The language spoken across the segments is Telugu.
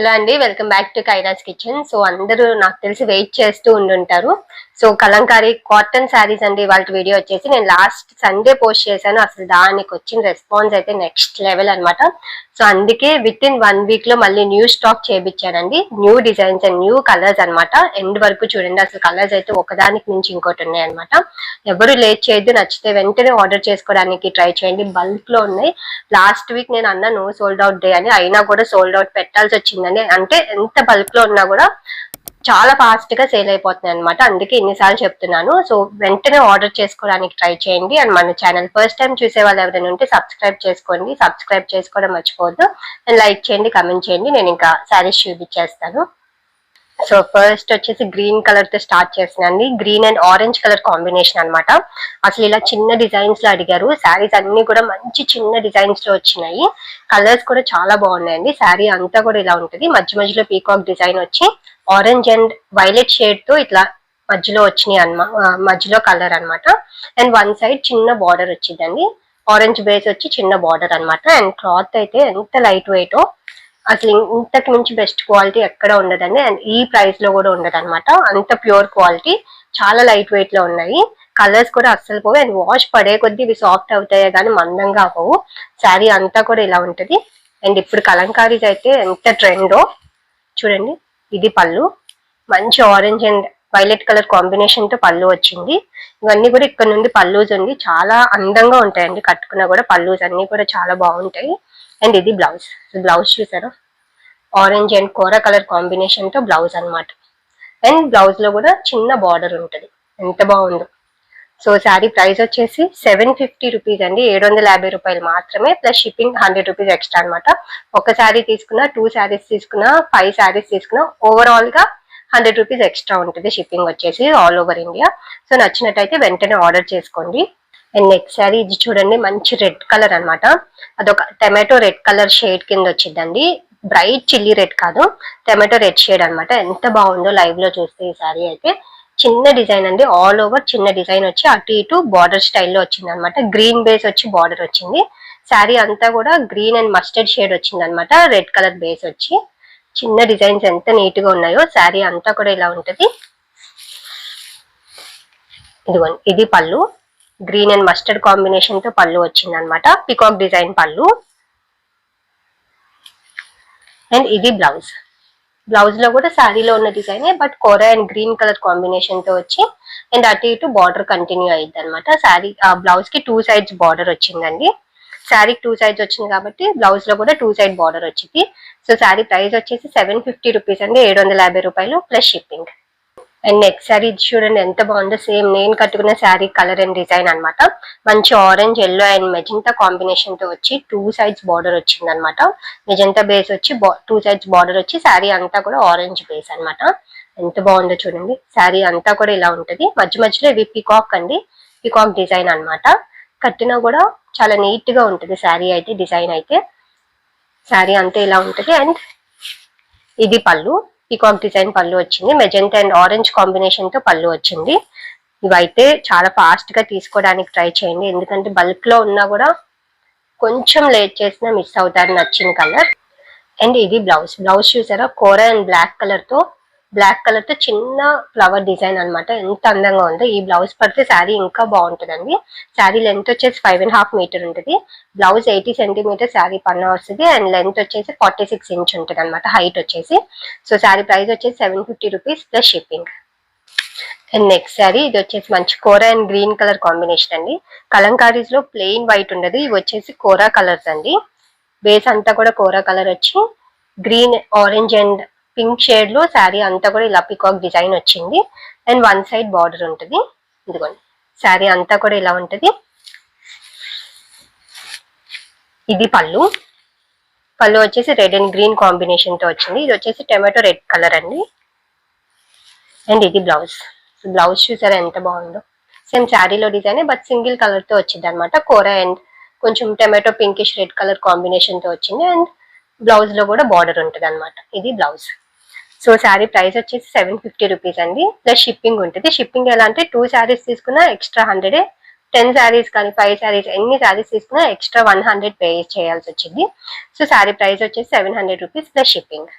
హలో అండి welcome back to Kaira's kitchen. So అందరూ నాకు తెలిసి వెయిట్ చేస్తూ ఉండుంటారు. సో కలంకారీ కాటన్ శారీస్ అండి వాళ్ళ వీడియో వచ్చేసి నేను లాస్ట్ సండే పోస్ట్ చేశాను. అసలు దానికి వచ్చిన రెస్పాన్స్ అయితే నెక్స్ట్ లెవెల్ అన్నమాట. సో అందుకే విత్ ఇన్ వన్ వీక్లో మళ్ళీ new stock చేయించానండి new designs and new colours అన్నమాట. ఎండ్ వరకు చూడండి అసలు కలర్స్ అయితే ఒకదానికి మించి ఇంకోటి ఉన్నాయి అనమాట ఎవరు లేట్ చేయొద్దు నచ్చితే వెంటనే ఆర్డర్ చేసుకోవడానికి ట్రై చేయండి. బల్క్లో ఉన్నాయి. లాస్ట్ వీక్ నేను అన్నాను సోల్డ్ అవుట్ డే అని అయినా కూడా సోల్డ్ అవుట్ పెట్టాల్సి వచ్చింది వచ్చిందని అంటే ఎంత బల్క్లో ఉన్నా కూడా చాలా ఫాస్ట్గా సేల్ అయిపోతుంది అనమాట అందుకే ఇన్నిసార్లు చెప్తున్నాను. సో వెంటనే ఆర్డర్ చేసుకోవడానికి ట్రై చేయండి. అండ్ మన ఛానల్ ఫస్ట్ టైం చూసే వాళ్ళు ఎవరైనా ఉంటే సబ్స్క్రైబ్ చేసుకోండి. సబ్స్క్రైబ్ చేసుకోవడం మర్చిపోవద్దు. అండ్ లైక్ చేయండి కమెంట్ చేయండి. నేను ఇంకా శారీస్ చూపించేస్తాను. సో ఫస్ట్ వచ్చేసి గ్రీన్ కలర్తో start చేసినండి. Green and orange colour combination అన్నమాట. అసలు ఇలా చిన్న డిజైన్స్లో అడిగారు. శారీస్ అన్ని కూడా మంచి చిన్న డిజైన్స్లో వచ్చినాయి. కలర్స్ కూడా చాలా బాగున్నాయండి. శారీ అంతా కూడా ఇలా ఉంటుంది. మధ్య మధ్యలో పీకాక్ డిజైన్ వచ్చి ఆరెంజ్ అండ్ వైలెట్ షేడ్తో ఇట్లా మధ్యలో వచ్చినాయి అనమా మధ్యలో కలర్ అన్నమాట. అండ్ వన్ సైడ్ చిన్న బార్డర్ వచ్చిందండి. ఆరెంజ్ బేస్ వచ్చి చిన్న బార్డర్ అన్నమాట. అండ్ క్లాత్ అయితే ఎంత లైట్ వెయిట్ అసలు ఇంతకు మించి బెస్ట్ క్వాలిటీ ఎక్కడ ఉండదండి. అండ్ ఈ ప్రైస్లో కూడా ఉండదు అనమాట అంత ప్యూర్ క్వాలిటీ చాలా లైట్ వెయిట్లో ఉన్నాయి. కలర్స్ కూడా అస్సలు పోవు. అండ్ వాష్ పడే కొద్దీ ఇవి సాఫ్ట్ అవుతాయి కానీ మందంగా అవ్వవు. శారీ అంతా కూడా ఇలా ఉంటుంది. అండ్ ఇప్పుడు కలంకారీస్ అయితే ఎంత ట్రెండో చూడండి ఇది పళ్ళు. మంచి ఆరెంజ్ అండ్ వైలెట్ కలర్ కాంబినేషన్తో పళ్ళు వచ్చింది. ఇవన్నీ కూడా ఇక్కడ నుండి పల్లూస్ ఉంది చాలా అందంగా ఉంటాయండి. కట్టుకున్నా కూడా పల్లూస్ అన్ని కూడా చాలా బాగుంటాయి. అండ్ ఇది బ్లౌజ్. బ్లౌజ్ చూసారు? ఆరెంజ్ అండ్ కోర కలర్ కాంబినేషన్తో బ్లౌజ్ అనమాట అండ్ బ్లౌజ్లో కూడా చిన్న బార్డర్ ఉంటుంది. ఎంత బాగుందో. సో శారీ ప్రైస్ వచ్చేసి సెవెన్ ఫిఫ్టీ రూపీస్ అండి. ఏడు వందల యాభై రూపాయలు మాత్రమే plus shipping hundred rupees extra అనమాట ఒక శారీ తీసుకున్నా టూ శారీస్ తీసుకున్నా ఫైవ్ శారీస్ తీసుకున్నా ఓవరాల్గా హండ్రెడ్ రూపీస్ ఎక్స్ట్రా ఉంటుంది షిప్పింగ్ వచ్చేసి ఆల్ ఓవర్ ఇండియా సో నచ్చినట్టయితే వెంటనే ఆర్డర్ చేసుకోండి. అండ్ నెక్స్ట్ శారీ ఇది చూడండి మంచి రెడ్ కలర్ అనమాట అదొక టమాటో రెడ్ కలర్ షేడ్ కింద వచ్చిందండి. బ్రైట్ చిల్లీ రెడ్ కాదు టమాటో రెడ్ షేడ్ అన్నమాట. ఎంత బాగుందో లైవ్లో చూస్తే ఈ శారీ అయితే. చిన్న డిజైన్ అండి ఆల్ ఓవర్ చిన్న డిజైన్ వచ్చి అటు ఇటు బార్డర్ స్టైల్లో వచ్చింది అనమాట గ్రీన్ బేస్ వచ్చి బార్డర్ వచ్చింది. శారీ అంతా కూడా గ్రీన్ అండ్ మస్టర్డ్ షేడ్ వచ్చింది అనమాట రెడ్ కలర్ బేస్ వచ్చి. చిన్న డిజైన్స్ ఎంత నీట్గా ఉన్నాయో శారీ అంతా కూడా ఇలా ఉంటది. ఇదిగోండి ఇది పళ్ళు. గ్రీన్ అండ్ మస్టర్డ్ కాంబినేషన్తో పళ్ళు వచ్చింది అనమాట పికాక్ డిజైన్ పళ్ళు. అండ్ ఇది బ్లౌజ్. బ్లౌజ్లో కూడా శారీలో ఉన్న డిజైనే but kora and green colour కాంబినేషన్తో వచ్చి అండ్ అటు ఇటు బార్డర్ కంటిన్యూ అయ్యింది అనమాట శారీ ఆ బ్లౌజ్కి టూ సైడ్స్ బార్డర్ వచ్చిందండి. శారీకి టూ సైడ్స్ వచ్చింది కాబట్టి బ్లౌజ్లో కూడా టూ సైడ్ బార్డర్ వచ్చింది. సో శారీ ప్రైస్ వచ్చేసి సెవెన్ ఫిఫ్టీ రూపీస్ అండి ఏడు వందల యాభై రూపాయలు plus shipping. And next sari ఇది చూడండి ఎంత బాగుందో. సేమ్ నేను కట్టుకున్న శారీ కలర్ అండ్ డిజైన్ అన్నమాట. మంచి ఆరెంజ్ ఎల్లో అండ్ మెజంతా కాంబినేషన్తో వచ్చి టూ సైడ్స్ బార్డర్ వచ్చింది అనమాట మెజంతా బేస్ వచ్చి టూ సైడ్స్ బార్డర్ వచ్చి శారీ అంతా కూడా ఆరెంజ్ బేస్ అన్నమాట. ఎంత బాగుందో చూడండి. శారీ అంతా కూడా ఇలా ఉంటది. మధ్య మధ్యలో ఇవి పికాక్ అండి. పికాక్ డిజైన్ అన్నమాట. కట్టినా కూడా చాలా నీట్గా ఉంటది శారీ అయితే డిజైన్ అయితే. శారీ అంతా ఇలా ఉంటది. అండ్ ఇది పళ్ళు. పీకాక్ డిజైన్ పళ్ళు వచ్చింది. మెజెంట్ అండ్ ఆరెంజ్ కాంబినేషన్తో పళ్ళు వచ్చింది. ఇవైతే చాలా ఫాస్ట్గా తీసుకోవడానికి ట్రై చేయండి. ఎందుకంటే బల్క్లో ఉన్నా కూడా కొంచెం లేట్ చేసినా మిస్ అవుతారు నచ్చిన కలర్ అండ్ ఇది బ్లౌజ్. బ్లౌజ్ చూసారా? కోర అండ్ బ్లాక్ కలర్తో బ్లాక్ కలర్తో చిన్న ఫ్లవర్ డిజైన్ అన్నమాట. ఎంత అందంగా ఉందో. ఈ బ్లౌజ్ పడితే శారీ ఇంకా బాగుంటుందండి. శారీ లెంత్ వచ్చేసి ఫైవ్ అండ్ హాఫ్ మీటర్ ఉంటుంది. బ్లౌజ్ ఎయిటీ సెంటీమీటర్ శారీ పన్న వస్తుంది. అండ్ లెంత్ వచ్చేసి ఫార్టీ సిక్స్ ఇంచ్ ఉంటుంది అనమాట హైట్ వచ్చేసి. సో శారీ ప్రైస్ వచ్చేసి seven fifty rupees plus shipping. And next sari ఇది వచ్చేసి మంచి kora and green colour combination అండి. కలంకారీస్లో ప్లెయిన్ వైట్ ఉండదు. ఇవి వచ్చేసి కోరా కలర్స్ అండి. బేస్ అంతా కూడా కోరా కలర్ వచ్చి గ్రీన్ ఆరెంజ్ అండ్ పింక్ షేడ్లో శారీ అంతా కూడా ఇలా పికాక్ డిజైన్ వచ్చింది. అండ్ వన్ సైడ్ బార్డర్ ఉంటుంది. ఇదిగోండి. శారీ అంతా కూడా ఇలా ఉంటుంది. ఇది పళ్ళు. పళ్ళు వచ్చేసి రెడ్ అండ్ గ్రీన్ కాంబినేషన్తో వచ్చింది. ఇది వచ్చేసి టమాటో రెడ్ కలర్ అండి. అండ్ ఇది బ్లౌజ్. బ్లౌజ్ చూసారా ఎంత బాగుందో. సేమ్ శారీలో డిజైన్ బట్ సింగిల్ కలర్తో వచ్చింది అనమాట కూర అండ్ కొంచెం టమాటో పింకిష్ రెడ్ కలర్ కాంబినేషన్తో వచ్చింది. అండ్ బ్లౌజ్లో కూడా బార్డర్ ఉంటుంది అనమాట ఇది బ్లౌజ్. సో శారీ ప్రైస్ వచ్చేసి సెవెన్ ఫిఫ్టీ రూపీస్ అండి. ప్లస్ షిప్పింగ్ ఉంటుంది. షిప్పింగ్ ఎలా అంటే టూ శారీస్ తీసుకున్నా ఎక్స్ట్రా హండ్రెడ్ టెన్ శారీస్ కానీ ఫైవ్ శారీస్ ఎన్ని శారీస్ తీసుకున్నా ఎక్స్ట్రా వన్ హండ్రెడ్ పే చేయాల్సి వచ్చింది. సో శారీ ప్రైస్ వచ్చేసి seven hundred rupees plus shipping.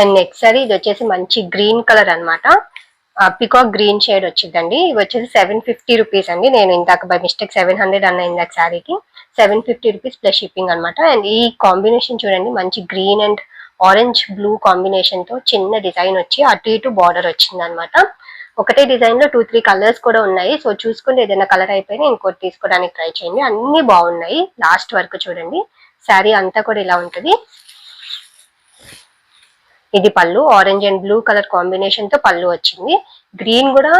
And next sari ఇది వచ్చేసి మంచి గ్రీన్ కలర్ అనమాట పికాక్ గ్రీన్ షేడ్ వచ్చిందండి. ఇవి వచ్చేసి సెవెన్ ఫిఫ్టీ రూపీస్ అండి. నేను ఇందాక బై మిస్టేక్ సెవెన్ హండ్రెడ్ అన్న ఇందాక శారీకి. Seven fifty rupees plus shipping అనమాట అండ్ ఈ కాంబినేషన్ చూడండి మంచి గ్రీన్ అండ్ ఆరెంజ్ బ్లూ కాంబినేషన్తో చిన్న డిజైన్ వచ్చి అటు ఇటు బార్డర్ వచ్చింది అనమాట ఒకటే డిజైన్లో టూ త్రీ కలర్స్ కూడా ఉన్నాయి. సో చూసుకుంటే ఏదైనా కలర్ అయిపోయినా ఇంకోటి తీసుకోవడానికి ట్రై చేయండి. అన్ని బాగున్నాయి. లాస్ట్ వరకు చూడండి. శారీ అంతా కూడా ఇలా ఉంటుంది. ఇది పళ్ళు. ఆరెంజ్ అండ్ బ్లూ కలర్ కాంబినేషన్తో పళ్ళు వచ్చింది. గ్రీన్ కూడా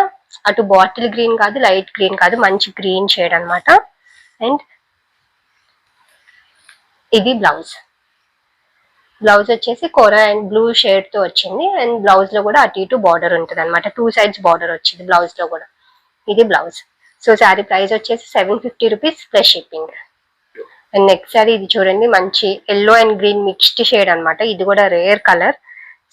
అటు బాటిల్ గ్రీన్ కాదు లైట్ గ్రీన్ కాదు మంచి గ్రీన్ షేడ్ అనమాట అండ్ ఇది బ్లౌజ్. బ్లౌజ్ వచ్చేసి కోర అండ్ బ్లూ షేడ్తో వచ్చింది. అండ్ బ్లౌజ్లో కూడా అటు ఇటు బార్డర్ ఉంటుంది అనమాట టూ సైడ్స్ బార్డర్ వచ్చింది బ్లౌజ్లో కూడా. ఇది బ్లౌజ్. సో శారీ ప్రైస్ వచ్చేసి seven fifty rupees plus shipping. And next sari ఇది చూడండి మంచి yellow and green mixed shade అన్నమాట. ఇది కూడా రేర్ కలర్.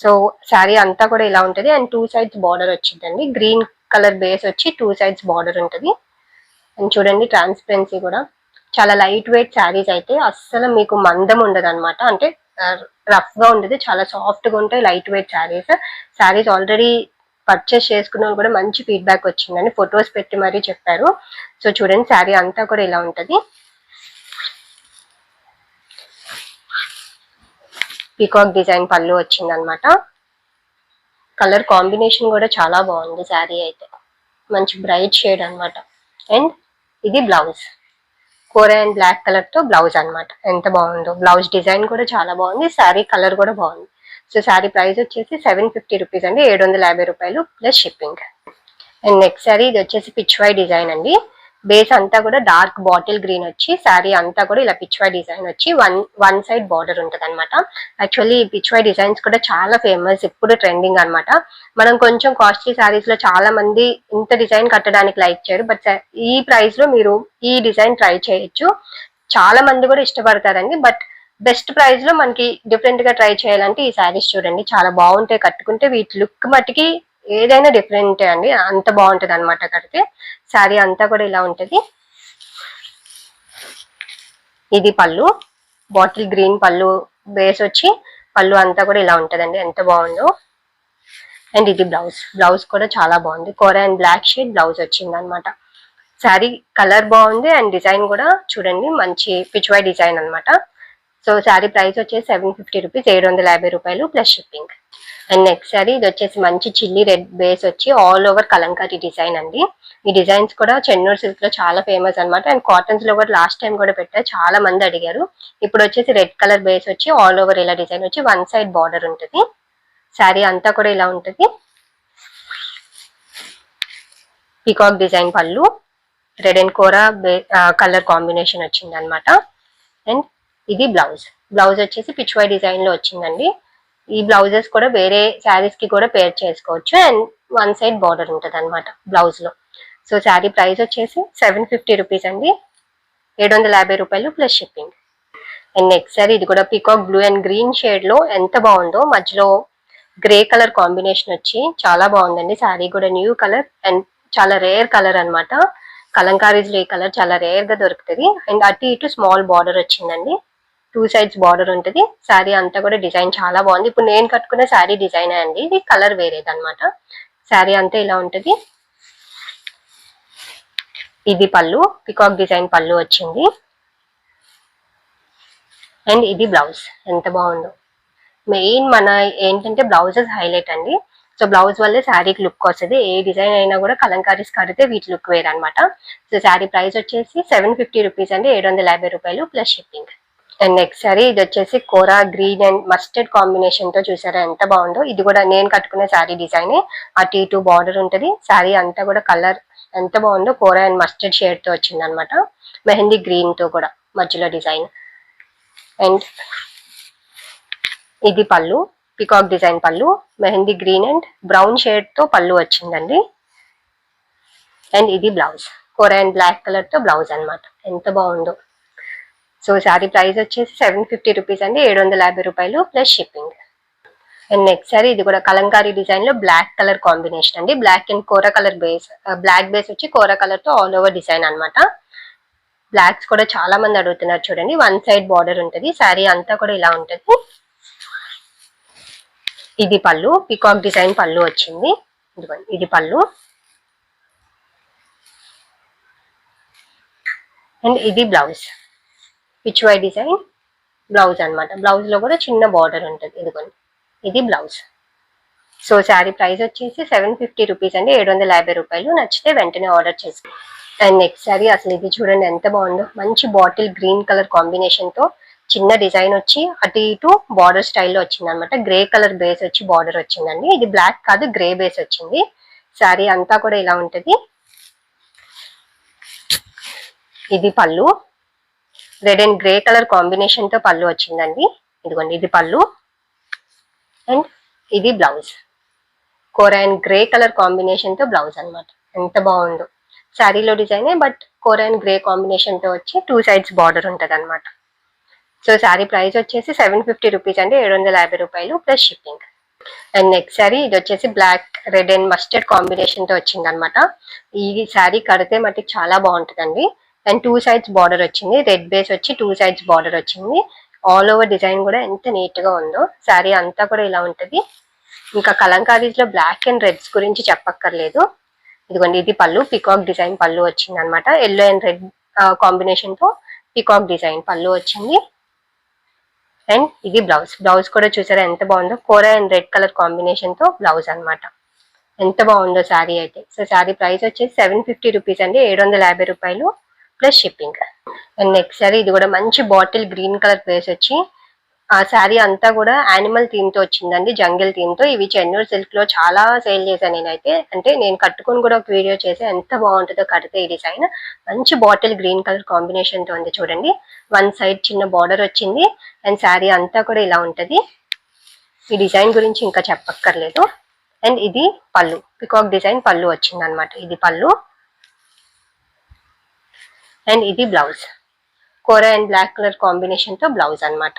సో శారీ అంతా కూడా ఇలా ఉంటుంది. అండ్ టూ సైడ్స్ బార్డర్ వచ్చిందండి. గ్రీన్ కలర్ బేస్ వచ్చి టూ సైడ్స్ బార్డర్ ఉంటుంది. అండ్ చూడండి ట్రాన్స్పరెన్సీ కూడా. చాలా లైట్ వెయిట్ శారీస్ అయితే అస్సలు మీకు మందం ఉండదు అనమాట అంటే రఫ్గా ఉండదు. చాలా సాఫ్ట్గా ఉంటాయి light weight saris saris already purchase చేసుకున్న వాళ్ళు కూడా మంచి ఫీడ్బ్యాక్ వచ్చిందని ఫొటోస్ పెట్టి మరీ చెప్పారు. సో చూడండి శారీ అంతా కూడా ఇలా ఉంటుంది. పీకాక్ డిజైన్ పళ్ళు వచ్చింది అనమాట కలర్ కాంబినేషన్ కూడా చాలా బాగుంది శారీ అయితే. మంచి బ్రైట్ షేడ్ అనమాట అండ్ ఇది బ్లౌజ్ కోర అండ్ బ్లాక్ కలర్తో బ్లౌజ్ అన్నమాట. ఎంత బాగుందో. బ్లౌజ్ డిజైన్ కూడా చాలా బాగుంది. శారీ కలర్ కూడా బాగుంది. సో శారీ ప్రైస్ వచ్చేసి సెవెన్ ఫిఫ్టీ రూపీస్ అండి. ఏడు వందల యాభై రూపాయలు plus shipping. And next sari ఇది వచ్చేసి పిచ్వాయ్ డిజైన్ అండి. బేస్ అంతా కూడా డార్క్ బాటిల్ గ్రీన్ వచ్చి శారీ అంతా కూడా ఇలా పిచ్వాయ్ డిజైన్ వచ్చి వన్ వన్ సైడ్ బార్డర్ ఉంటుంది అనమాట యాక్చువల్లీ పిచ్వాయ్ డిజైన్స్ కూడా చాలా ఫేమస్ ఇప్పుడు ట్రెండింగ్ అనమాట మనం కొంచెం కాస్ట్లీ శారీస్లో చాలా మంది ఇంత డిజైన్ కట్టడానికి లైక్ చేయరు బట్ ఈ ప్రైస్లో మీరు ఈ డిజైన్ ట్రై చేయొచ్చు. చాలా మంది కూడా ఇష్టపడతారండి బట్ బెస్ట్ ప్రైస్లో మనకి డిఫరెంట్గా ట్రై చేయాలంటే ఈ శారీస్ చూడండి. చాలా బాగుంటాయి కట్టుకుంటే వీటి లుక్ మట్టికి ఏదైనా డిఫరెంట్ అండి. అంత బాగుంటుంది అనమాట కడితే. శారీ అంతా కూడా ఇలా ఉంటుంది. ఇది పళ్ళు. బాటిల్ గ్రీన్ పళ్ళు బేస్ వచ్చి పళ్ళు అంతా కూడా ఇలా ఉంటుందండి. ఎంత బాగుందో. అండ్ ఇది బ్లౌజ్ బ్లౌజ్ కూడా చాలా బాగుంది. కోర అండ్ బ్లాక్ షేడ్ బ్లౌజ్ వచ్చింది అనమాట శారీ కలర్ బాగుంది అండ్ డిజైన్ కూడా చూడండి. మంచి పిచ్వాయ్ డిజైన్ అన్నమాట. సో శారీ ప్రైస్ వచ్చేసి సెవెన్ ఫిఫ్టీ రూపీస్ ఏడు వందల యాభై రూపాయలు plus shipping and next sari ఇది వచ్చేసి మంచి చిల్లీ రెడ్ బేస్ వచ్చి ఆల్ ఓవర్ కలంకారీ డిజైన్ అండి. ఈ డిజైన్స్ కూడా చెన్నూరు సిల్క్లో చాలా ఫేమస్ అన్నమాట. అండ్ కాటన్స్లో కూడా లాస్ట్ టైం కూడా పెట్టా చాలా మంది అడిగారు. ఇప్పుడు వచ్చేసి రెడ్ కలర్ బేస్ వచ్చి ఆల్ ఓవర్ ఇలా డిజైన్ వచ్చి వన్ సైడ్ బార్డర్ ఉంటుంది. శారీ అంతా కూడా ఇలా ఉంటుంది. పీకాక్ డిజైన్ పళ్ళు red and kora colour combination వచ్చింది అనమాట అండ్ ఇది బ్లౌజ్ బ్లౌజ్ వచ్చేసి పిచ్వాయ్ డిజైన్లో వచ్చిందండి. ఈ బ్లౌజెస్ కూడా వేరే శారీస్కి కూడా పేర్ చేసుకోవచ్చు. అండ్ వన్ సైడ్ బార్డర్ ఉంటుంది అనమాట బ్లౌజ్లో. సో శారీ ప్రైస్ వచ్చేసి సెవెన్ ఫిఫ్టీ రూపీస్ అండి. ఏడు వందల యాభై రూపాయలు plus shipping and next sari ఇది కూడా పీకాక్ బ్లూ అండ్ గ్రీన్ షేడ్లో ఎంత బాగుందో మధ్యలో గ్రే కలర్ కాంబినేషన్ వచ్చి చాలా బాగుందండి. శారీ కూడా న్యూ కలర్ అండ్ చాలా రేర్ కలర్ అనమాట కలంకారీస్ ఈ కలర్ చాలా రేర్గా దొరుకుతుంది. అండ్ అటు ఇటు స్మాల్ బార్డర్ వచ్చిందండి. టూ సైడ్స్ బార్డర్ ఉంటుంది. శారీ అంతా కూడా డిజైన్ చాలా బాగుంది. ఇప్పుడు నేను కట్టుకునే శారీ డిజైన్ అండి. ఇది కలర్ వేరేది అనమాట శారీ అంతా ఇలా ఉంటుంది. ఇది పళ్ళు పికాక్ డిజైన్ పళ్ళు వచ్చింది. అండ్ ఇది బ్లౌజ్. ఎంత బాగుందో. మెయిన్ మన ఏంటంటే బ్లౌజెస్ హైలైట్ అండి. సో బ్లౌజ్ వల్లే శారీకి లుక్ వస్తుంది. ఏ డిజైన్ అయినా కూడా కలంకారీస్ కడితే వీటి లుక్ వేరే అనమాట సో శారీ ప్రైస్ వచ్చేసి సెవెన్ ఫిఫ్టీ రూపీస్ అండి. ఏడు వందల యాభై రూపాయలు plus shipping. And next sari ఇది వచ్చేసి కోరా గ్రీన్ అండ్ మస్టర్డ్ కాంబినేషన్తో చూసారా ఎంత బాగుందో? ఇది కూడా నేను కట్టుకునే శారీ డిజైన్ అటు ఇటు బార్డర్ ఉంటుంది. శారీ అంతా కూడా కలర్ ఎంత బాగుందో కోరా అండ్ మస్టర్డ్ షేడ్తో వచ్చింది అనమాట మెహందీ గ్రీన్తో కూడా మధ్యలో డిజైన్ అండ్ ఇది పళ్ళు పికాక్ డిజైన్ పళ్ళు మెహందీ గ్రీన్ అండ్ బ్రౌన్ షేడ్తో పళ్ళు వచ్చిందండి. అండ్ ఇది బ్లౌజ్ కోరా అండ్ బ్లాక్ కలర్తో బ్లౌజ్ అనమాట ఎంత బాగుందో. సో శారీ ప్రైస్ వచ్చేసి సెవెన్ ఫిఫ్టీ రూపీస్ అండి ఏడు వందల యాభై రూపాయలు plus shipping and next sari ఇది కూడా కలంకారీ డిజైన్లో బ్లాక్ కలర్ కాంబినేషన్ అండి. Black and kora colour base black base వచ్చి కోరా కలర్తో ఆల్ ఓవర్ డిజైన్ అనమాట బ్లాక్స్ కూడా చాలా మంది అడుగుతున్నారు చూడండి. వన్ సైడ్ బార్డర్ ఉంటుంది. శారీ అంతా కూడా ఇలా ఉంటుంది. ఇది పళ్ళు పికాక్ డిజైన్ పళ్ళు వచ్చింది. ఇది పళ్ళు. అండ్ ఇది blouse pichwai design blouse అనమాట బ్లౌజ్లో కూడా చిన్న బార్డర్ ఉంటుంది. ఇదిగోండి. ఇది బ్లౌజ్ సో శారీ ప్రైస్ వచ్చేసి సెవెన్ ఫిఫ్టీ రూపీస్ అండి. ఏడు వందల యాభై రూపాయలు. నచ్చితే వెంటనే ఆర్డర్ చేసి. అండ్ నెక్స్ట్ శారీ అసలు ఇది చూడండి ఎంత బాగుందో. మంచి బాటిల్ గ్రీన్ కలర్ కాంబినేషన్తో చిన్న డిజైన్ వచ్చి అటు ఇటు బార్డర్ స్టైల్లో వచ్చింది అనమాట గ్రే కలర్ బేస్ వచ్చి బార్డర్ వచ్చిందండి. ఇది బ్లాక్ కాదు గ్రే బేస్ వచ్చింది. శారీ అంతా కూడా ఇలా ఉంటుంది. ఇది పళ్ళు. రెడ్ అండ్ గ్రే కలర్ కాంబినేషన్తో పళ్ళు వచ్చిందండి. ఇదిగోండి ఇది పళ్ళు. అండ్ ఇది blouse. Kora and grey colour కాంబినేషన్తో బ్లౌజ్ అనమాట ఎంత బాగుందో. శారీలో డిజైనే బట్ కోరా అండ్ గ్రే కాంబినేషన్తో వచ్చి టూ సైడ్స్ బార్డర్ ఉంటది అనమాట సో శారీ ప్రైస్ వచ్చేసి సెవెన్ ఫిఫ్టీ రూపీస్ అండి ఏడు వందల యాభై రూపాయలు plus shipping. And next sari ఇది వచ్చేసి బ్లాక్ రెడ్ అండ్ మస్టర్డ్ కాంబినేషన్తో వచ్చింది అనమాట ఈ శారీ కడితే మట్టి చాలా బాగుంటుందండి. అండ్ టూ సైడ్స్ బార్డర్ వచ్చింది. రెడ్ బేస్ వచ్చి టూ సైడ్స్ బార్డర్ వచ్చింది. ఆల్ ఓవర్ డిజైన్ కూడా ఎంత నీట్గా ఉందో. శారీ అంతా కూడా ఇలా ఉంటది. ఇంకా కలంకారీస్లో బ్లాక్ అండ్ రెడ్స్ గురించి చెప్పక్కర్లేదు. ఇదిగోండి ఇది పళ్ళు. పికాక్ డిజైన్ పళ్ళు వచ్చింది అనమాట ఎల్లో అండ్ రెడ్ కాంబినేషన్తో పికాక్ డిజైన్ పళ్ళు వచ్చింది. అండ్ ఇది బ్లౌజ్ బ్లౌజ్ కూడా చూసారా ఎంత బాగుందో? కోరా అండ్ రెడ్ కలర్ కాంబినేషన్తో బ్లౌజ్ అనమాట. ఎంత బాగుందో శారీ అయితే. సో శారీ ప్రైస్ వచ్చేసి సెవెన్ ఫిఫ్టీ రూపీస్ అండి. ఏడు వందల యాభై రూపాయలు. Plus shipping and next sari ఇది కూడా మంచి బాటిల్ గ్రీన్ కలర్ ప్లేస్ వచ్చి ఆ శారీ అంతా కూడా యానిమల్ థీమ్తో వచ్చిందండి జంగిల్ థీమ్తో ఇవి చెన్నూరు సిల్క్లో చాలా సేల్ చేశాను నేనైతే. అంటే నేను కట్టుకొని కూడా ఒక వీడియో చేసి ఎంత బాగుంటుందో కడితే ఈ డిజైన్ మంచి బాటిల్ గ్రీన్ కలర్ కాంబినేషన్తో ఉంది చూడండి. వన్ సైడ్ చిన్న బార్డర్ వచ్చింది. అండ్ శారీ అంతా కూడా ఇలా ఉంటుంది. ఈ డిజైన్ గురించి ఇంకా చెప్పక్కర్లేదు. అండ్ ఇది పళ్ళు. పికాక్ డిజైన్ పళ్ళు వచ్చింది అనమాట ఇది పళ్ళు. అండ్ ఇది blouse. Kora and black colour కాంబినేషన్తో బ్లౌజ్ అన్నమాట.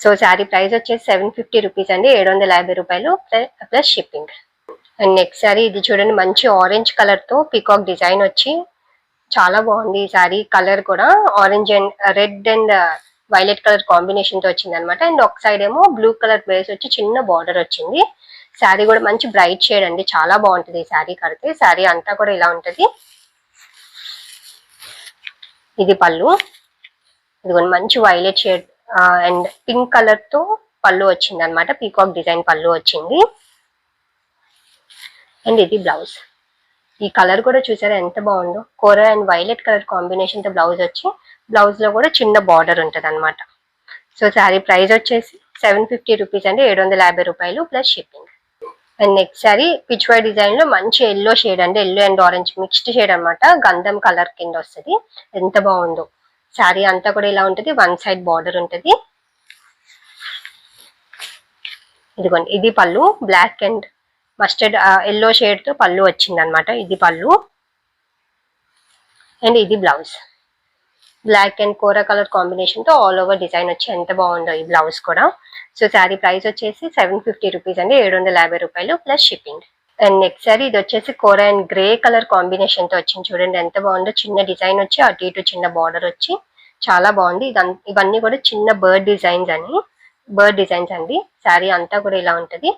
సో శారీ ప్రైస్ వచ్చేసి సెవెన్ ఫిఫ్టీ రూపీస్ అండి. ఏడు వందల యాభై రూపాయలు plus shipping. And next sari ఇది చూడండి మంచి ఆరెంజ్ కలర్తో పీకాక్ పికాక్ డిజైన్ వచ్చి చాలా బాగుంది ఈ శారీ. కలర్ కూడా orange and red and violet colour కాంబినేషన్తో వచ్చింది అనమాట అండ్ ఒక సైడ్ ఏమో బ్లూ కలర్ బేస్ వచ్చి చిన్న బార్డర్ వచ్చింది. శారీ కూడా మంచి బ్రైట్ షేడ్ అండి. చాలా బాగుంటుంది ఈ శారీ కడితే. శారీ అంతా కూడా ఇలా ఉంటుంది. ఇది పళ్ళు. ఇదిగోండి మంచి వైలెట్ షేడ్ అండ్ పింక్ కలర్తో పళ్ళు వచ్చింది అనమాట పీకాక్ డిజైన్ పళ్ళు వచ్చింది. అండ్ ఇది బ్లౌజ్ ఈ కలర్ కూడా చూసారా ఎంత బాగుందో. కూర అండ్ వైలెట్ కలర్ కాంబినేషన్తో బ్లౌజ్ వచ్చి బ్లౌజ్లో కూడా చిన్న బార్డర్ ఉంటుంది అనమాట సో శారీ ప్రైస్ వచ్చేసి సెవెన్ ఫిఫ్టీ రూపీస్ అంటే ఏడు వందల యాభై రూపాయలు plus shipping and next sari pitch డిజైన్లో మంచి ఎల్లో షేడ్ అండి yellow and orange mixed shade అనమాట గంధం కలర్ కింద వస్తుంది. ఎంత బాగుందో. శారీ అంతా కూడా ఇలా ఉంటుంది వన్ సైడ్ బార్డర్ ఉంటుంది. ఇదిగోండి ఇది పళ్ళు బ్లాక్ అండ్ మస్టర్డ్ ఎల్లో షేడ్తో పళ్ళు వచ్చింది అనమాట ఇది పళ్ళు. అండ్ ఇది blouse black and kora colour కాంబినేషన్తో ఆల్ ఓవర్ డిజైన్ వచ్చి ఎంత బాగుందో ఈ బ్లౌజ్ కూడా. సో శారీ ప్రైస్ వచ్చేసి సెవెన్ ఫిఫ్టీ రూపీస్ అండి ఏడు వందల యాభై రూపాయలు plus shipping and next sari ఇది వచ్చేసి కోరా అండ్ గ్రే కలర్ కాంబినేషన్తో వచ్చింది చూడండి ఎంత బాగుందో చిన్న డిజైన్ వచ్చి అటు ఇటు చిన్న బార్డర్ వచ్చి చాలా బాగుంది. ఇవన్నీ కూడా చిన్న బర్డ్ డిజైన్స్ అని బర్డ్ డిజైన్స్ అండి. శారీ అంతా కూడా ఇలా ఉంటది.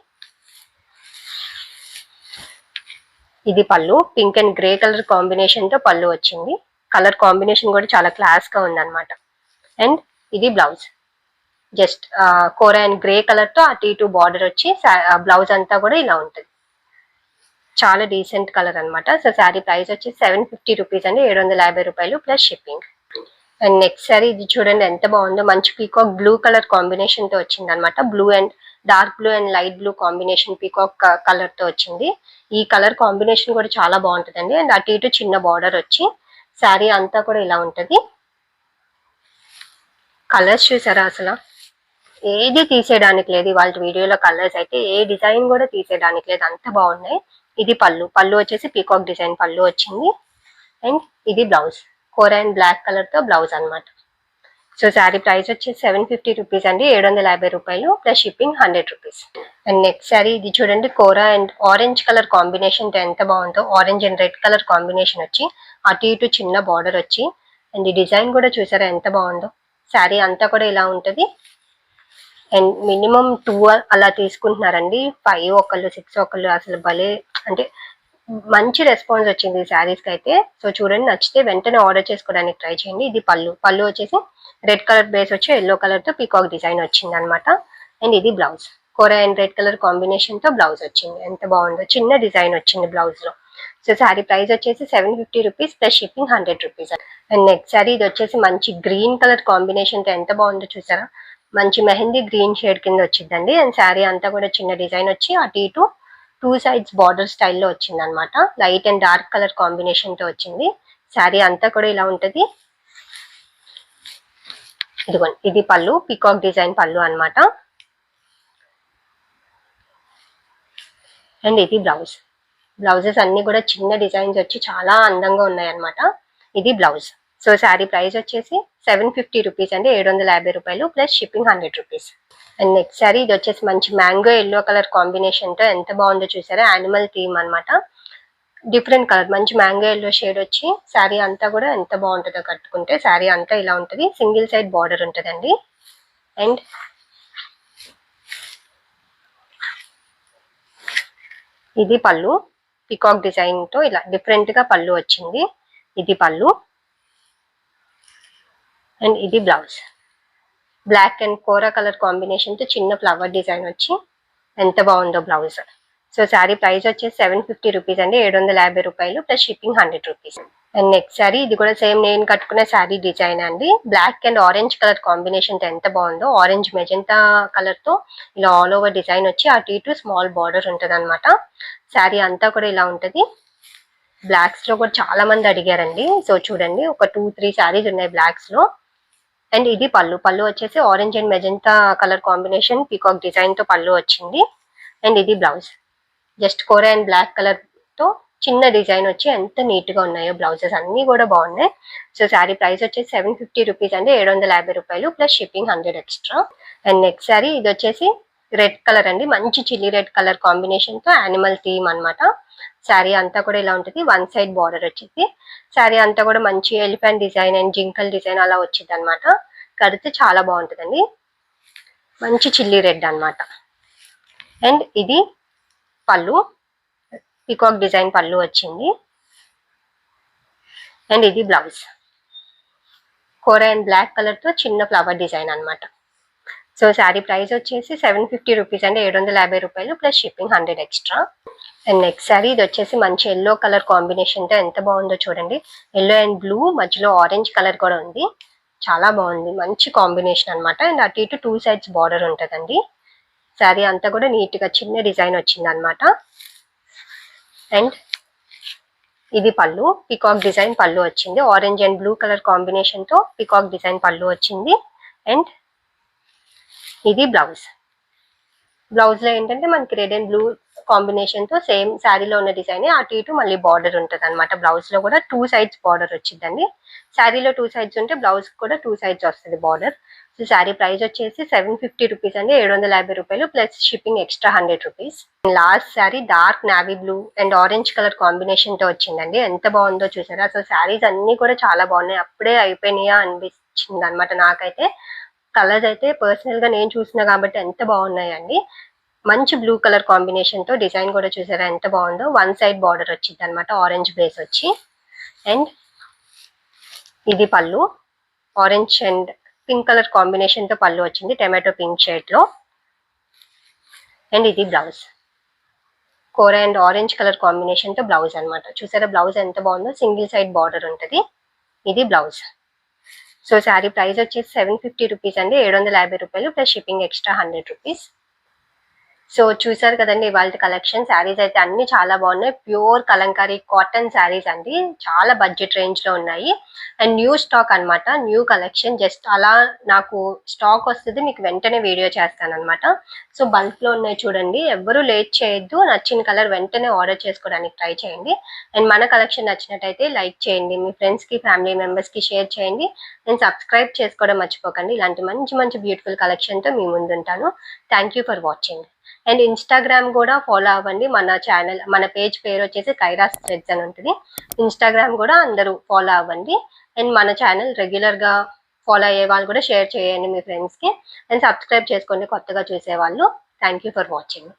ఇది పళ్ళు పింక్ అండ్ గ్రే కలర్ కాంబినేషన్తో పళ్ళు వచ్చింది. కలర్ కాంబినేషన్ కూడా చాలా క్లాస్గా ఉందన్నమాట. అండ్ ఇది blouse. Just kora and grey కలర్తో అటు ఇటు బార్డర్ వచ్చి బ్లౌజ్ అంతా కూడా ఇలా ఉంటుంది. చాలా డీసెంట్ కలర్ అనమాట సో శారీ ప్రైస్ వచ్చి సెవెన్ ఫిఫ్టీ రూపీస్ అండి. ఏడు వందల యాభై రూపాయలు plus shipping and next sari ఇది చూడండి ఎంత బాగుందో. మంచి పీకాక్ బ్లూ కలర్ కాంబినేషన్తో వచ్చింది అనమాట blue and dark blue and light blue combination peacock కలర్తో వచ్చింది. ఈ కలర్ కాంబినేషన్ కూడా చాలా బాగుంటుందండి. అండ్ అటు ఇటు చిన్న బార్డర్ వచ్చి శారీ అంతా కూడా ఇలా ఉంటుంది. కలర్స్ చూసారా అసలు? ఏది తీసేయడానికి లేదు. వాళ్ళ వీడియోలో కలర్స్ అయితే ఏ డిజైన్ కూడా తీసేయడానికి లేదు. అంత బాగున్నాయి. ఇది పళ్ళు. పళ్ళు వచ్చేసి పీకాక్ డిజైన్ పళ్ళు వచ్చింది. అండ్ ఇది బ్లౌజ్ కోరా అండ్ బ్లాక్ కలర్తో బ్లౌజ్ అన్నమాట. సో శారీ ప్రైస్ వచ్చి సెవెన్ ఫిఫ్టీ రూపీస్ అండి ఏడు వందల యాభై రూపాయలు plus shipping hundred rupees and next sari ఇది చూడండి kora and orange colour combination ఎంత బాగుందో orange and red colour combination వచ్చి అటు ఇటు చిన్న బార్డర్ వచ్చి అండ్ ఈ డిజైన్ కూడా చూసారా ఎంత బాగుందో. శారీ అంతా కూడా ఇలా ఉంటుంది. అండ్ మినిమం టూ అలా తీసుకుంటున్నారండి ఫైవ్ ఒకళ్ళు సిక్స్ ఒకళ్ళు అసలు భలే అంటే మంచి రెస్పాన్స్ వచ్చింది ఈ శారీస్కి అయితే. సో చూడండి నచ్చితే వెంటనే ఆర్డర్ చేసుకోవడానికి ట్రై చేయండి. ఇది పళ్ళు. పళ్ళు వచ్చేసి రెడ్ కలర్ బేస్ వచ్చి ఎల్లో కలర్తో పీకాక్ డిజైన్ వచ్చింది అనమాట అండ్ ఇది blouse kora and red colour కాంబినేషన్తో బ్లౌజ్ వచ్చింది. ఎంత బాగుందో. చిన్న డిజైన్ వచ్చింది బ్లౌజ్లో సో శారీ ప్రైస్ వచ్చేసి seven fifty rupees plus shipping hundred rupees and next sari ఇది వచ్చేసి మంచి గ్రీన్ కలర్ కాంబినేషన్తో ఎంత బాగుందో చూసారా? మంచి మెహందీ గ్రీన్ షేడ్ కింద వచ్చిందండి. అండ్ శారీ అంతా కూడా చిన్న డిజైన్ వచ్చి అటు ఇటు టూ సైడ్స్ బార్డర్ స్టైల్లో వచ్చింది అనమాట లైట్ అండ్ డార్క్ కలర్ కాంబినేషన్తో వచ్చింది. శారీ అంతా కూడా ఇలా ఉంటుంది. ఇదిగోండి ఇది పళ్ళు పికాక్ డిజైన్ పళ్ళు అనమాట అండ్ ఇది బ్లౌజ్. బ్లౌజెస్ అన్ని కూడా చిన్న డిజైన్స్ వచ్చి చాలా అందంగా ఉన్నాయి అనమాట ఇది బ్లౌజ్. సో శారీ ప్రైస్ వచ్చేసి సెవెన్ ఫిఫ్టీ రూపీస్ అండి ఏడు వందల యాభై రూపాయలు plus shipping hundred rupees. And next sari ఇది వచ్చేసి మంచి మ్యాంగో ఎల్లో కలర్ కాంబినేషన్తో ఎంత బాగుందో చూసారా? యానిమల్ థీమ్ అనమాట డిఫరెంట్ కలర్ మంచి మ్యాంగో ఎల్లో షేడ్ వచ్చి శారీ అంతా కూడా ఎంత బాగుంటుందో కట్టుకుంటే శారీ అంతా ఇలా ఉంటుంది. సింగిల్ సైడ్ బార్డర్ ఉంటుందండి. అండ్ ఇది పళ్ళు పికాక్ డిజైన్తో ఇలా డిఫరెంట్గా పళ్ళు వచ్చింది. ఇది పళ్ళు. అండ్ ఇది blouse. Black and kora colour కాంబినేషన్తో చిన్న ఫ్లవర్ డిజైన్ వచ్చి ఎంత బాగుందో బ్లౌజ్. సో శారీ ప్రైస్ వచ్చేసి సెవెన్ ఫిఫ్టీ రూపీస్ అండి. ఏడు వందల యాభై రూపాయలు plus shipping hundred rupees and next sari ఇది కూడా సేమ్ నేను కట్టుకున్న శారీ డిజైన్ అండి. బ్లాక్ అండ్ ఆరెంజ్ కలర్ కాంబినేషన్తో ఎంత బాగుందో ఆరెంజ్ మెజంతా కలర్తో ఇలా ఆల్ ఓవర్ డిజైన్ వచ్చి అటు ఇటు స్మాల్ బార్డర్ ఉంటుంది అనమాట శారీ అంతా కూడా ఇలా ఉంటుంది. బ్లాక్స్లో కూడా చాలా మంది అడిగారండి. సో చూడండి. ఒక టూ త్రీ శారీస్ ఉన్నాయి బ్లాక్స్లో అండ్ ఇది పళ్ళు. పళ్ళు వచ్చేసి orange and magenta colour combination peacock డిజైన్తో పళ్ళు వచ్చింది. అండ్ ఇది blouse just kora and black కలర్తో చిన్న డిజైన్ వచ్చి ఎంత నీట్గా ఉన్నాయో బ్లౌజెస్ అన్ని కూడా బాగున్నాయి. సో శారీ ప్రైస్ వచ్చేసి సెవెన్ ఫిఫ్టీ రూపీస్ అండి. ఏడు వందల యాభై రూపాయలు plus shipping hundred extra and next sari ఇది వచ్చేసి రెడ్ కలర్ అండి. మంచి చిల్లీ రెడ్ కలర్ కాంబినేషన్తో యానిమల్ థీమ్ అనమాట శారీ అంతా కూడా ఇలా ఉంటుంది. వన్ సైడ్ బార్డర్ వచ్చేసి. శారీ అంతా కూడా మంచి ఎలిఫెంట్ డిజైన్ అండ్ జింకల్ డిజైన్ అలా వచ్చింది అనమాట కడితే చాలా బాగుంటుందండి. మంచి చిల్లీ రెడ్ అన్నమాట. అండ్ ఇది పళ్ళు. పికాక్ డిజైన్ పళ్ళు వచ్చింది. అండ్ ఇది బ్లౌజ్. కోర అండ్ బ్లాక్ కలర్తో చిన్న ఫ్లవర్ డిజైన్ అన్నమాట. సో శారీ ప్రైస్ వచ్చేసి సెవెన్ ఫిఫ్టీ రూపీస్ అంటే ఏడు వందల యాభై రూపాయలు plus shipping hundred extra. And next sari ఇది వచ్చేసి మంచి ఎల్లో కలర్ కాంబినేషన్తో ఎంత బాగుందో చూడండి. ఎల్లో అండ్ బ్లూ మధ్యలో ఆరెంజ్ కలర్ కూడా ఉంది. చాలా బాగుంది. మంచి కాంబినేషన్ అనమాట అండ్ అటు ఇటు టూ సైడ్స్ బార్డర్ ఉంటుందండి. శారీ అంతా కూడా నీట్గా చిన్న డిజైన్ వచ్చింది అనమాట అండ్ ఇది పళ్ళు. పికాక్ డిజైన్ పళ్ళు వచ్చింది. ఆరెంజ్ అండ్ బ్లూ కలర్ కాంబినేషన్తో పికాక్ డిజైన్ పళ్ళు వచ్చింది. అండ్ ఇది బ్లౌజ్. బ్లౌజ్లో ఏంటంటే మనకి రెడ్ అండ్ బ్లూ కాంబినేషన్తో సేమ్ శారీలో ఉన్న డిజైన్ అటు ఇటు మళ్ళీ బార్డర్ ఉంటుంది అనమాట బ్లౌజ్లో కూడా టూ సైడ్స్ బార్డర్ వచ్చిందండి. శారీలో టూ సైడ్స్ ఉంటే బ్లౌజ్ కూడా టూ సైడ్స్ వస్తుంది బార్డర్ సో శారీ ప్రైస్ వచ్చేసి సెవెన్ ఫిఫ్టీ రూపీస్ అండి ఏడు వందల యాభై రూపాయలు plus shipping extra hundred rupees last sari dark navy blue and orange colour కాంబినేషన్తో వచ్చిందండి. ఎంత బాగుందో చూసారా? సో శారీస్ అన్ని కూడా చాలా బాగున్నాయి. అప్పుడే అయిపోయినాయా అనిపించింది అనమాట నాకైతే. కలర్స్ అయితే పర్సనల్గా నేను చూసిన కాబట్టి ఎంత బాగున్నాయండి. మంచి బ్లూ కలర్ కాంబినేషన్తో డిజైన్ కూడా చూసారా? ఎంత బాగుందో? వన్ సైడ్ బార్డర్ వచ్చింది అనమాట ఆరెంజ్ బేస్ వచ్చి. అండ్ ఇది పళ్ళు. ఆరెంజ్ అండ్ పింక్ కలర్ కాంబినేషన్తో పళ్ళు వచ్చింది. టమాటో పింక్ షేడ్లో. అండ్ ఇది బ్లౌజ్ కోర అండ్ ఆరెంజ్ కలర్ కాంబినేషన్తో బ్లౌజ్ అన్నమాట. చూసారా? బ్లౌజ్ ఎంత బాగుందో? సింగిల్ సైడ్ బార్డర్ ఉంటుంది. ఇది బ్లౌజ్ సో శారీ ప్రైస్ వచ్చేసి సెవెన్ ఫిఫ్టీ రూపీస్ అండి. ఏడు వందల యాభై రూపాయలు plus shipping extra hundred rupees so చూసారు కదండి ఇవాళ కలెక్షన్ శారీస్ అయితే అన్ని చాలా బాగున్నాయి. ప్యూర్ కలంకారీ కాటన్ శారీస్ అండి. చాలా బడ్జెట్ రేంజ్లో ఉన్నాయి. అండ్ న్యూ స్టాక్ అన్నమాట. New collection. జస్ట్ అలా నాకు స్టాక్ వస్తుంది మీకు వెంటనే వీడియో చేస్తాను అనమాట సో బల్క్లో ఉన్నాయి చూడండి. ఎవ్వరూ లేట్ చేయొద్దు. నచ్చిన కలర్ వెంటనే ఆర్డర్ చేసుకోవడానికి ట్రై చేయండి. అండ్ మన కలెక్షన్ నచ్చినట్టయితే లైక్ చేయండి. మీ ఫ్రెండ్స్కి ఫ్యామిలీ మెంబర్స్కి షేర్ చేయండి. అండ్ సబ్స్క్రైబ్ చేసుకోవడం మర్చిపోకండి. ఇలాంటి మంచి మంచి బ్యూటిఫుల్ కలెక్షన్తో మీ ముందుంటాను. Thank you for watching. And Instagram కూడా ఫాలో అవ్వండి. మన ఛానల్ మన పేజ్ పేరు వచ్చేసి కైరాస్ థ్రెడ్స్ అని ఉంటుంది. ఇన్స్టాగ్రామ్ కూడా అందరూ ఫాలో అవ్వండి. అండ్ మన ఛానల్ రెగ్యులర్గా ఫాలో అయ్యే వాళ్ళు కూడా షేర్ చేయండి మీ ఫ్రెండ్స్కి అండ్ సబ్స్క్రైబ్ చేసుకోండి కొత్తగా చూసేవాళ్ళు. Thank you for watching.